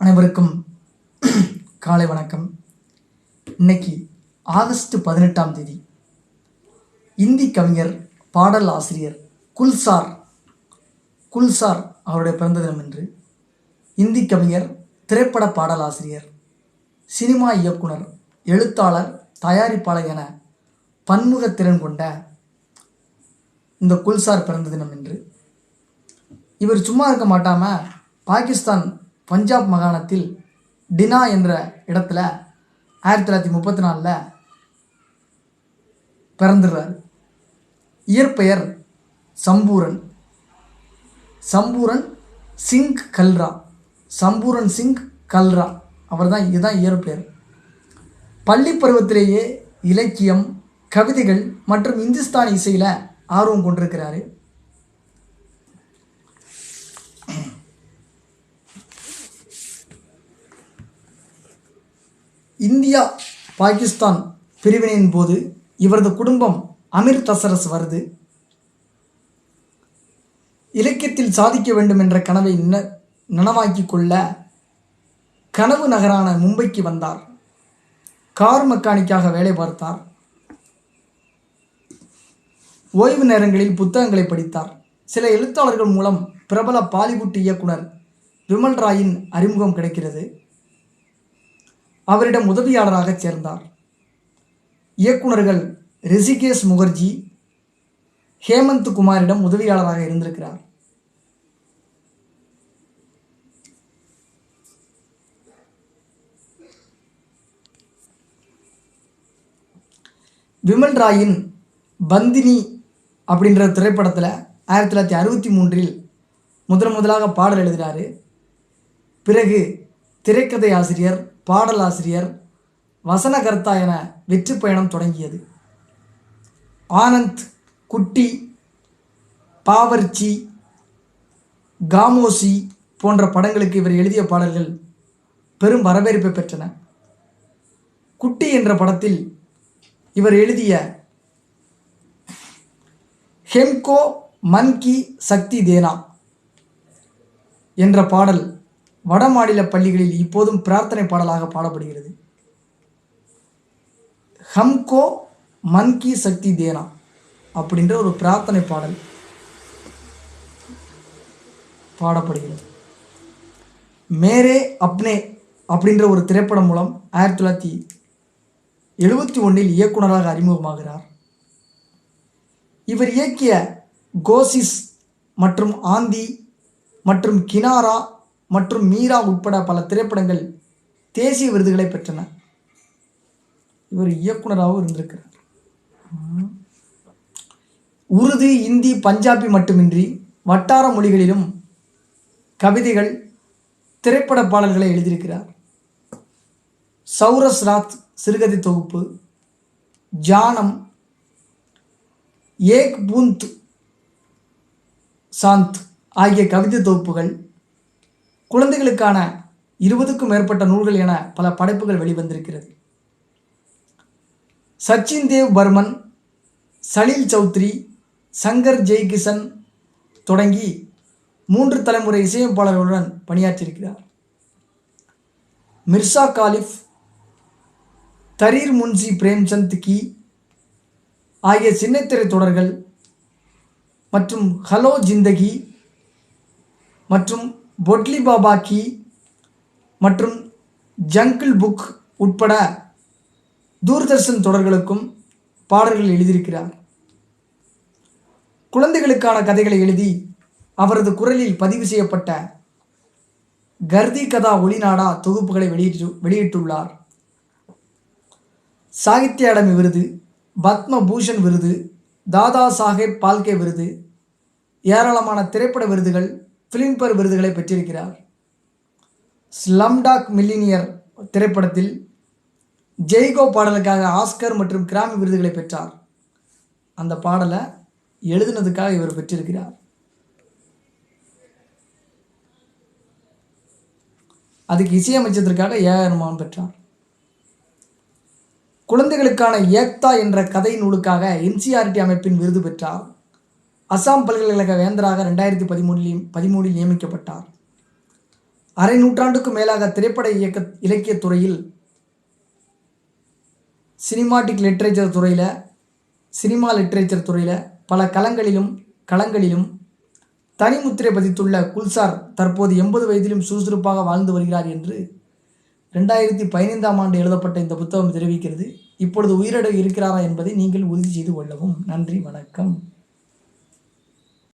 அனைவருக்கும் காலை வணக்கம். இன்னைக்கு ஆகஸ்ட் பதினெட்டாம் தேதி. இந்தி கவிஞர் பாடல் ஆசிரியர் குல்சார் குல்சார் அவருடைய பிறந்த தினம் என்று இந்தி கவிஞர் திரைப்பட பாடல் ஆசிரியர் சினிமா இயக்குனர் எழுத்தாளர் தயாரிப்பாளர் என பன்முக திறன் கொண்ட இந்த குல்சார் பிறந்த தினம் என்று இவர் சும்மா இருக்க மாட்டாமல் பாகிஸ்தான் பஞ்சாப் மாகாணத்தில் டினா என்ற இடத்துல ஆயிரத்தி தொள்ளாயிரத்தி முப்பத்தி நாலில் பிறந்துடுறாரு. இயற்பெயர் சம்பூரன். சம்பூரன் சிங் கல்ரா. சம்பூரன் சிங் கல்ரா. அவர் தான் இதுதான் இயற்பெயர். பள்ளி பருவத்திலேயே இலக்கியம் கவிதைகள் மற்றும் இந்துஸ்தானி இசையில் ஆர்வம் கொண்டிருக்கிறாரு. இந்தியா பாகிஸ்தான் பிரிவினையின் போது இவரது குடும்பம் அமிர்தசரஸ் வருது. இலக்கியத்தில் சாதிக்க வேண்டும் என்ற கனவை ந கொள்ள கனவு நகரான மும்பைக்கு வந்தார். கார் மெக்கானிக்காக வேலை பார்த்தார். ஓய்வு நேரங்களில் புத்தகங்களை படித்தார். சில எழுத்தாளர்கள் மூலம் பிரபல பாலிவுட் இயக்குனர் விமல் ராயின் அறிமுகம் கிடைக்கிறது. அவரிடம் உதவியாளராக சேர்ந்தார். இயக்குனர்கள் ரிஷிகேஷ் முகர்ஜி ஹேமந்த் குமாரிடம் உதவியாளராக இருந்திருக்கிறார். விமல் ராயின் பந்தினி அப்படின்ற திரைப்படத்தில் ஆயிரத்தி தொள்ளாயிரத்தி அறுபத்தி மூன்றில் முதன் முதலாக பாடல் எழுதினார். பிறகு திரைக்கதை ஆசிரியர் பாடலாசிரியர் வசனகர்த்தா என வெற்றி பயணம் தொடங்கியது. ஆனந்த் குட்டி பாவர்ச்சி காமோசி போன்ற படங்களுக்கு இவர் எழுதிய பாடல்கள் பெரும் வரவேற்பை பெற்றன. குட்டி என்ற படத்தில் இவர் எழுதிய ஹெம்கோ மன் கி சக்தி தேனா என்ற பாடல் வடமாநில பள்ளிகளில் இப்போதும் பிரார்த்தனை பாடலாக பாடப்படுகிறது. ஹம்கோ மன்கி சக்தி தேனா அப்படின்ற ஒரு பிரார்த்தனை பாடல் பாடப்படுகிறது. மேரே அப்னே அப்படின்ற ஒரு திரைப்படம் மூலம் ஆயிரத்தி தொள்ளாயிரத்தி எழுபத்தி ஒன்றில் இயக்குனராக அறிமுகமாகிறார். இவர் இயக்கிய கோசிஸ் மற்றும் ஆந்தி மற்றும் கினாரா மற்றும் மீரா உட்பட பல திரைப்படங்கள் தேசிய விருதுகளை பெற்றன. இவர் இயக்குனராகவும் இருந்திருக்கிறார். உருது இந்தி பஞ்சாபி மட்டுமின்றி வட்டார மொழிகளிலும் கவிதைகள் திரைப்பட பாடல்களை எழுதியிருக்கிறார். சௌரஸ் ராத் சிறுகதை தொகுப்பு ஜானம் ஏக் பூந்த் சாந்த் ஆகிய கவிதை தொகுப்புகள் குழந்தைகளுக்கான இருபதுக்கும் மேற்பட்ட நூல்கள் என பல படைப்புகள் வெளிவந்திருக்கிறது. சச்சின் தேவ் பர்மன் சலீல் சௌத்ரி சங்கர் ஜெய்கிஷன் தொடங்கி மூன்று தலைமுறை இசையமைப்பாளர்களுடன் பணியாற்றியிருக்கிறார். மிர்சா காலிஃப் தரீர் முன்சி பிரேம்சந்த் கி ஆகிய சின்னத்திரை தொடர்கள் மற்றும் ஹலோ ஜிந்தகி மற்றும் பொட்லி பாபா கி மற்றும் ஜங்கிள் புக் உட்பட தூர்தர்ஷன் தொடர்களுக்கும் பாடல்கள் எழுதியிருக்கிறார். குழந்தைகளுக்கான கதைகளை எழுதி அவரது குரலில் பதிவு செய்யப்பட்ட கர்தி கதா ஒளிநாடா தொகுப்புகளை வெளியிட்டு வெளியிட்டுள்ளார். சாகித்ய அகாடமி விருது பத்ம பூஷன் விருது தாதா சாஹேப் பால்கே விருது ஏராளமான திரைப்பட விருதுகள் ஃபிலிம்பர் விருதுகளை பெற்றிருக்கிறார். ஸ்லம்டாக் மில்லினியர் திரைப்படத்தில் ஜெய்கோ பாடலுக்காக ஆஸ்கர் மற்றும் கிராமி விருதுகளை பெற்றார். அந்த பாடலை எழுதினதுக்காக இவர் பெற்றிருக்கிறார். அதுக்கு இசையமைச்சதற்காக ஏஆர் பெற்றார். குழந்தைகளுக்கான ஏக்தா என்ற கதை நூலுக்காக என்சிஆர்டி அமைப்பின் விருது பெற்றார். அசாம் பல்கலைக்கழக வேந்தராக ரெண்டாயிரத்தி பதிமூணில் பதிமூணில் நியமிக்கப்பட்டார். அரை நூற்றாண்டுக்கும் மேலாக திரைப்பட இயக்க இலக்கியத் துறையில் சினிமாட்டிக் லிட்ரேச்சர் துறையில் சினிமா லிட்ரேச்சர் துறையில் பல களங்களிலும் களங்களிலும் தனிமுத்திரை பதித்துள்ள குல்சார் தற்போது எண்பது வயதிலும் சுறுசுறுப்பாக வாழ்ந்து வருகிறார் என்று ரெண்டாயிரத்தி பதினைந்தாம் ஆண்டு எழுதப்பட்ட இந்த புத்தகம் தெரிவிக்கிறது. இப்பொழுது உயிரோடு இருக்கிறாரா என்பதை நீங்கள் உறுதி செய்து கொள்ளவும். நன்றி வணக்கம்.